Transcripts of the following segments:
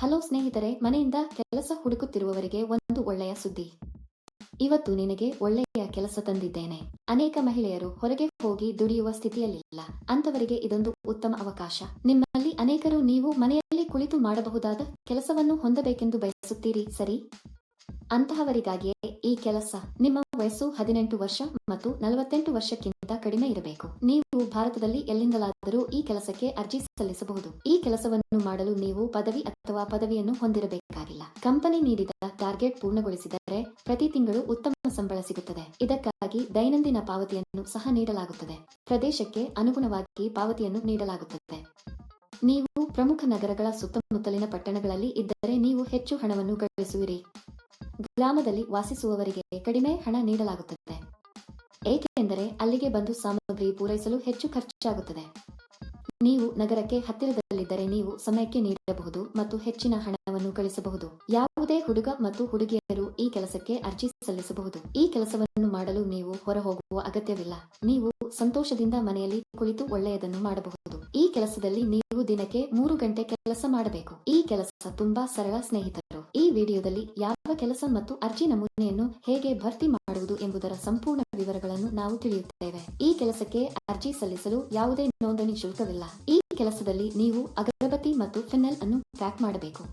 Hello ಸ್ನೇಹಿತರೆ, ಮನೆಯಿಂದ ಕೆಲಸ ಹುಡುಕುತ್ತಿರುವವರಿಗೆ ಒಂದು ಒಳ್ಳೆಯ ಸುದ್ದಿ. ಇವತ್ತು ನಿನಗೆ ಒಳ್ಳೆಯ ಕೆಲಸ ತಂದಿದ್ದೇನೆ. ಅನೇಕ ಮಹಿಳೆಯರು ಹೊರಗೆ ಹೋಗಿ ದುಡಿಯುವ ಸ್ಥಿತಿಯಲ್ಲಿಲ್ಲ. ಅಂತವರಿಗೆ ಇದೊಂದು ಉತ್ತಮ ಅವಕಾಶ. ನಿಮ್ಮಲ್ಲಿ ಅನೇಕರು ನೀವು ಮನೆಯಲ್ಲಿ ಕುಳಿತು ಮಾಡಬಹುದಾದ ಕೆಲಸವನ್ನು ಹೊಂದಬೇಕೆಂದು ಬಯಸುತ್ತೀರಿ, ಸರಿ? ಅಂತಹವರಿಗಾಗಿಯೇ ಈ ಕೆಲಸ ನಿಮ್ಮ ವಯಸ್ಸು ಹದಿನೆಂಟು ವರ್ಷ ಮತ್ತು ನಲವತ್ತೆಂಟು ವರ್ಷಕ್ಕಿಂತ ಕಡಿಮೆ ಇರಬೇಕು. ನೀವು ಭಾರತದಲ್ಲಿ ಎಲ್ಲಿಂದಲಾದರೂ ಈ ಕೆಲಸಕ್ಕೆ ಅರ್ಜಿ ಸಲ್ಲಿಸಬಹುದು. ಈ ಕೆಲಸವನ್ನು ಮಾಡಲು ನೀವು ಪದವಿ ಅಥವಾ ಪದವಿಯನ್ನು ಹೊಂದಿರಬೇಕಾಗಿಲ್ಲ. ಕಂಪನಿ ನೀಡಿದ ಟಾರ್ಗೆಟ್ ಪೂರ್ಣಗೊಳಿಸಿದರೆ ಪ್ರತಿ ತಿಂಗಳು ಉತ್ತಮ ಸಂಬಳ ಸಿಗುತ್ತದೆ. ಇದಕ್ಕಾಗಿ ದೈನಂದಿನ ಪಾವತಿಯನ್ನು ಸಹ ನೀಡಲಾಗುತ್ತದೆ. ಪ್ರದೇಶಕ್ಕೆ ಅನುಗುಣವಾಗಿ ಪಾವತಿಯನ್ನು ನೀಡಲಾಗುತ್ತದೆ. ನೀವು ಪ್ರಮುಖ ನಗರಗಳ ಸುತ್ತಮುತ್ತಲಿನ ಪಟ್ಟಣಗಳಲ್ಲಿ ಇದ್ದರೆ ನೀವು ಹೆಚ್ಚು ಹಣವನ್ನು ಗಳಿಸುವಿರಿ. ಗ್ರಾಮದಲ್ಲಿ ವಾಸಿಸುವವರಿಗೆ ಕಡಿಮೆ ಹಣ ನೀಡಲಾಗುತ್ತದೆ. ಏಕೆಂದರೆ ಅಲ್ಲಿಗೆ ಬಂದು ಸಾಮಗ್ರಿ ಪೂರೈಸಲು ಹೆಚ್ಚು ಖರ್ಚಾಗುತ್ತದೆ. ನೀವು ನಗರಕ್ಕೆ ಹತ್ತಿರದಲ್ಲಿದ್ದರೆ ನೀವು ಸಮಯಕ್ಕೆ ನೀಡಬಹುದು ಮತ್ತು ಹೆಚ್ಚಿನ ಹಣವನ್ನು ಗಳಿಸಬಹುದು. ಯಾವುದೇ ಹುಡುಗ ಮತ್ತು ಹುಡುಗಿಯರು ಈ ಕೆಲಸಕ್ಕೆ ಅರ್ಜಿ ಸಲ್ಲಿಸಬಹುದು. ಈ ಕೆಲಸವನ್ನು ಮಾಡಲು ನೀವು ಹೊರಹೋಗುವ ಅಗತ್ಯವಿಲ್ಲ. ನೀವು ಸಂತೋಷದಿಂದ ಮನೆಯಲ್ಲಿ ಕುಳಿತು ಒಳ್ಳೆಯದನ್ನು ಮಾಡಬಹುದು. ಈ ಕೆಲಸದಲ್ಲಿ ನೀವು ದಿನಕ್ಕೆ ಮೂರು ಗಂಟೆ ಕೆಲಸ ಮಾಡಬೇಕು. ಈ ಕೆಲಸ ತುಂಬಾ ಸರಳ ಸ್ನೇಹಿತರು. ಈ ವಿಡಿಯೋದಲ್ಲಿ ಯಾವ ಕೆಲಸ ಮತ್ತು ಅರ್ಜಿ ನಮೂನೆಯನ್ನು ಹೇಗೆ ಭರ್ತಿ ಮಾಡುವುದು ಎಂಬುದರ ಸಂಪೂರ್ಣ ವಿವರಗಳನ್ನು ನಾವು ತಿಳಿಯುತ್ತೇವೆ. ಈ ಕೆಲಸಕ್ಕೆ ಅರ್ಜಿ ಸಲ್ಲಿಸಲು ಯಾವುದೇ ನೋಂದಣಿ ಶುಲ್ಕವಿಲ್ಲ. ಈ ಕೆಲಸದಲ್ಲಿ ನೀವು ಅಗರಬತ್ತಿ ಮತ್ತು ಫಿನೆಲ್ ಅನ್ನು ಪ್ಯಾಕ್ ಮಾಡಬೇಕು.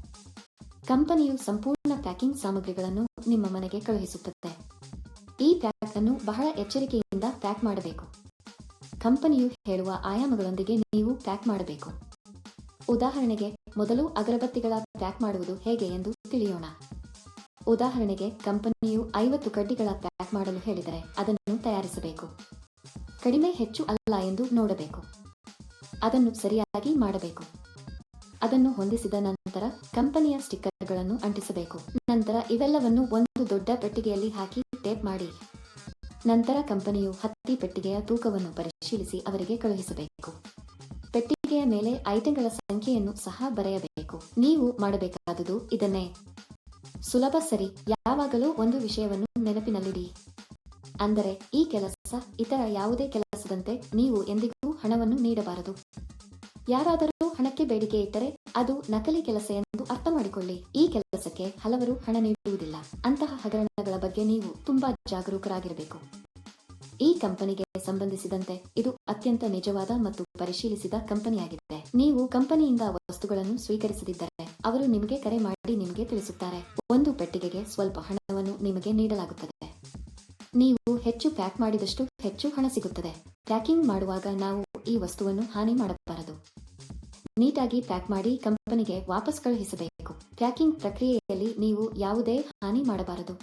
ಕಂಪನಿಯು ಸಂಪೂರ್ಣ ಪ್ಯಾಕಿಂಗ್ ಸಾಮಗ್ರಿಗಳನ್ನು ನಿಮ್ಮ ಮನೆಗೆ ಕಳುಹಿಸುತ್ತದೆ. ಈ ಪ್ಯಾಕ್ ಅನ್ನು ಬಹಳ ಎಚ್ಚರಿಕೆಯಿಂದ ಪ್ಯಾಕ್ ಮಾಡಬೇಕು. ಕಂಪನಿಯು ಹೇಳುವ ಆಯಾಮಗಳೊಂದಿಗೆ ನೀವು ಪ್ಯಾಕ್ ಮಾಡಬೇಕು. ಉದಾಹರಣೆಗೆ, ಮೊದಲು ಅಗರಬತ್ತಿಗಳ ಪ್ಯಾಕ್ ಮಾಡುವುದು ಹೇಗೆ ಎಂದು ತಿಳಿಯೋಣ. ಉದಾಹರಣೆಗೆ, ಕಂಪನಿಯು ಐವತ್ತು ಕಡ್ಡಿಗಳ ಪ್ಯಾಕ್ ಮಾಡಲು ಹೇಳಿದರೆ ಅದನ್ನು ತಯಾರಿಸಬೇಕು. ಕಡಿಮೆ ಹೆಚ್ಚು ಅಲ್ಲ ಎಂದು ನೋಡಬೇಕು. ಅದನ್ನು ಸರಿಯಾಗಿ ಮಾಡಬೇಕು. ಅದನ್ನು ಹೊಂದಿಸಿದ ನಂತರ ಕಂಪನಿಯ ಸ್ಟಿಕ್ಕರ್ಗಳನ್ನು ಅಂಟಿಸಬೇಕು. ನಂತರ ಇವೆಲ್ಲವನ್ನು ಒಂದು ದೊಡ್ಡ ಪೆಟ್ಟಿಗೆಯಲ್ಲಿ ಹಾಕಿ ಟೇಪ್ ಮಾಡಿ. ನಂತರ ಕಂಪನಿಯು ಹತ್ತಿ ಪೆಟ್ಟಿಗೆಯ ತೂಕವನ್ನು ಪರಿಶೀಲಿಸಿ ಅವರಿಗೆ ಕಳುಹಿಸಬೇಕು. ಪೆಟ್ಟಿಗೆಯ ಮೇಲೆ ಐಟಂಗಳ ಸಂಖ್ಯೆಯನ್ನು ಸಹ ಬರೆಯಬೇಕು. ನೀವು ಮಾಡಬೇಕಾದುದು ಇದನ್ನೇ. ಸುಲಭ ಸರಿ, ಯಾವಾಗಲೂ ಒಂದು ವಿಷಯವನ್ನು ನೆನಪಿನಲ್ಲಿಡಿ. ಅಂದರೆ, ಈ ಕೆಲಸ ಇತರ ಯಾವುದೇ ಕೆಲಸದಂತೆ ನೀವು ಎಂದಿಗೂ ಹಣವನ್ನು ನೀಡಬಾರದು. ಯಾರಾದರೂ ಹಣಕ್ಕೆ ಬೇಡಿಕೆ ಇಟ್ಟರೆ ಅದು ನಕಲಿ ಕೆಲಸ ಎಂದು ಅರ್ಥ ಮಾಡಿಕೊಳ್ಳಿ. ಈ ಕೆಲಸಕ್ಕೆ ಹಲವರು ಹಣ ನೀಡುವುದಿಲ್ಲ. ಅಂತಹ ಹಗರಣಗಳ ಬಗ್ಗೆ ನೀವು ತುಂಬಾ ಜಾಗರೂಕರಾಗಿರಬೇಕು. ಈ ಕಂಪನಿಗೆ ಸಂಬಂಧಿಸಿದಂತೆ ಇದು ಅತ್ಯಂತ ನಿಜವಾದ ಮತ್ತು ಪರಿಶೀಲಿಸಿದ ಕಂಪನಿಯಾಗಿದೆ. ನೀವು ಕಂಪನಿಯಿಂದ ವಸ್ತುಗಳನ್ನು ಸ್ವೀಕರಿಸದಿದ್ದರೆ ಅವರು ನಿಮಗೆ ಕರೆ ಮಾಡಿ ನಿಮಗೆ ತಿಳಿಸುತ್ತಾರೆ. ಒಂದು ಪೆಟ್ಟಿಗೆಗೆ ಸ್ವಲ್ಪ ಹಣವನ್ನು ನಿಮಗೆ ನೀಡಲಾಗುತ್ತದೆ. ನೀವು ಹೆಚ್ಚು ಪ್ಯಾಕ್ ಮಾಡಿದಷ್ಟು ಹೆಚ್ಚು ಹಣ ಸಿಗುತ್ತದೆ. ಪ್ಯಾಕಿಂಗ್ ಮಾಡುವಾಗ ನಾವು ಈ ವಸ್ತುವನ್ನು ಹಾನಿ ಮಾಡಬಾರದು. ನೀಟಾಗಿ ಪ್ಯಾಕ್ ಮಾಡಿ ಕಂಪನಿಗೆ ವಾಪಸ್ ಕಳುಹಿಸಬೇಕು. ಪ್ಯಾಕಿಂಗ್ ಪ್ರಕ್ರಿಯೆಯಲ್ಲಿ ನೀವು ಯಾವುದೇ ಹಾನಿ ಮಾಡಬಾರದು.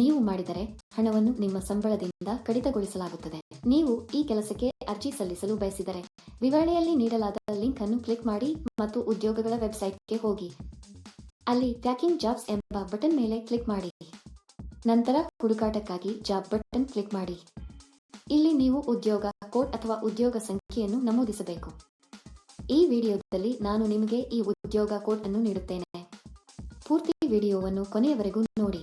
ನೀವು ಮಾಡಿದರೆ ಹಣವನ್ನು ನಿಮ್ಮ ಸಂಬಳದಿಂದ ಕಡಿತಗೊಳಿಸಲಾಗುತ್ತದೆ. ನೀವು ಈ ಕೆಲಸಕ್ಕೆ ಅರ್ಜಿ ಸಲ್ಲಿಸಲು ಬಯಸಿದರೆ ವಿವರಣೆಯಲ್ಲಿ ನೀಡಲಾದ ಲಿಂಕ್ ಅನ್ನು ಕ್ಲಿಕ್ ಮಾಡಿ ಮತ್ತು ಉದ್ಯೋಗಗಳ ವೆಬ್ಸೈಟ್ಗೆ ಹೋಗಿ. ಅಲ್ಲಿ ಪ್ಯಾಕಿಂಗ್ ಜಾಬ್ಸ್ ಎಂಬ ಬಟನ್ ಮೇಲೆ ಕ್ಲಿಕ್ ಮಾಡಿ. ನಂತರ ಹುಡುಕಾಟಕ್ಕಾಗಿ ಜಾಬ್ ಬಟನ್ ಕ್ಲಿಕ್ ಮಾಡಿ. ಇಲ್ಲಿ ನೀವು ಉದ್ಯೋಗ ಕೋಡ್ ಅಥವಾ ಉದ್ಯೋಗ ಸಂಖ್ಯೆಯನ್ನು ನಮೂದಿಸಬೇಕು. ಈ ವಿಡಿಯೋದಲ್ಲಿ ನಾನು ನಿಮಗೆ ಈ ಉದ್ಯೋಗ ಕೋಡ್ ಅನ್ನು ನೀಡುತ್ತೇನೆ. ಪೂರ್ತಿ ವಿಡಿಯೋವನ್ನು ಕೊನೆಯವರೆಗೂ ನೋಡಿ.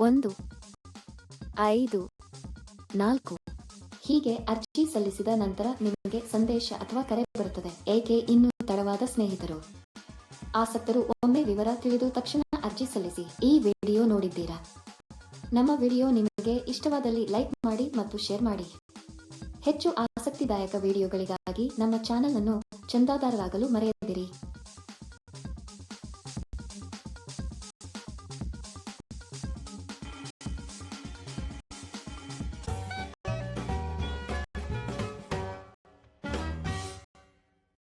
ಒಂದು, ಐದು, ನಾಲ್ಕು. ಹೀಗೆ ಅರ್ಜಿ ಸಲ್ಲಿಸಿದ ನಂತರ ನಿಮಗೆ ಸಂದೇಶ ಅಥವಾ ಕರೆ ಬರುತ್ತದೆ. ಏಕೆ ಇನ್ನೂ ತಡವಾದ ಸ್ನೇಹಿತರು? ಆಸಕ್ತರು ಒಮ್ಮೆ ವಿವರ ತಿಳಿದು ತಕ್ಷಣ ಅರ್ಜಿ ಸಲ್ಲಿಸಿ. ಈ ವಿಡಿಯೋ ನೋಡಿದ್ದೀರಾ? ನಮ್ಮ ವಿಡಿಯೋ ನಿಮಗೆ ಇಷ್ಟವಾದಲ್ಲಿ ಲೈಕ್ ಮಾಡಿ ಮತ್ತು ಶೇರ್ ಮಾಡಿ. ಹೆಚ್ಚು ಆಸಕ್ತಿದಾಯಕ ವಿಡಿಯೋಗಳಿಗಾಗಿ ನಮ್ಮ ಚಾನಲ್ ಅನ್ನು ಚಂದಾದಾರರಾಗಲು ಮರೆಯದಿರಿ.